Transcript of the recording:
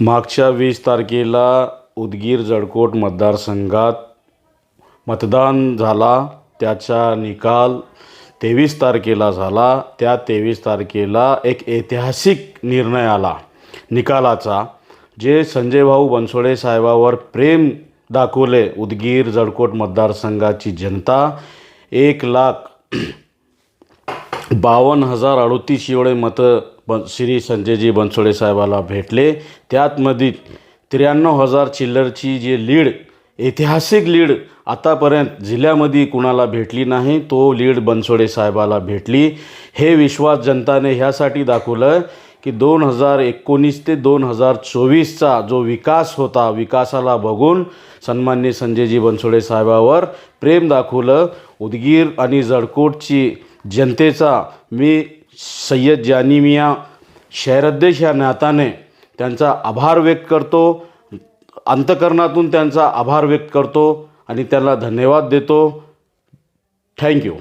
मागच्या वीस तारखेला उदगीर जळकोट मतदारसंघात मतदान झाला. त्याचा निकाल तेवीस तारखेला झाला. त्या तेवीस तारखेला एक ऐतिहासिक निर्णय आला निकालाचा जे संजय भाऊ बनसोडे साहेबावर प्रेम दाखवले. उदगीर जळकोट मतदारसंघाची जनता एक लाख बावन्न हजार अडोतीस एवढे मतं बन श्री संजयजी बनसोडे साहेबाला भेटले. त्यातमध्ये त्र्याण्णव हजार चिल्लरची जी लीड ऐतिहासिक लीड आतापर्यंत जिल्ह्यामध्ये कुणाला भेटली नाही तो लीड बनसोडे साहेबाला भेटली. हे विश्वास जनताने ह्यासाठी दाखवलं की दोन हजार एकोणीस ते दोन हजार चोवीसचा जो विकास होता विकासाला बघून सन्मान्य संजयजी बनसोडे साहेबावर प्रेम दाखवलं. उदगीर आणि जळकोटची जनतेचा मी सय्यद जानिमिया शहराध्यक्ष या नात्याने त्यांचा आभार व्यक्त करतो. अंतकरणातून त्यांचा आभार व्यक्त करतो आणि त्यांना धन्यवाद देतो. थँक्यू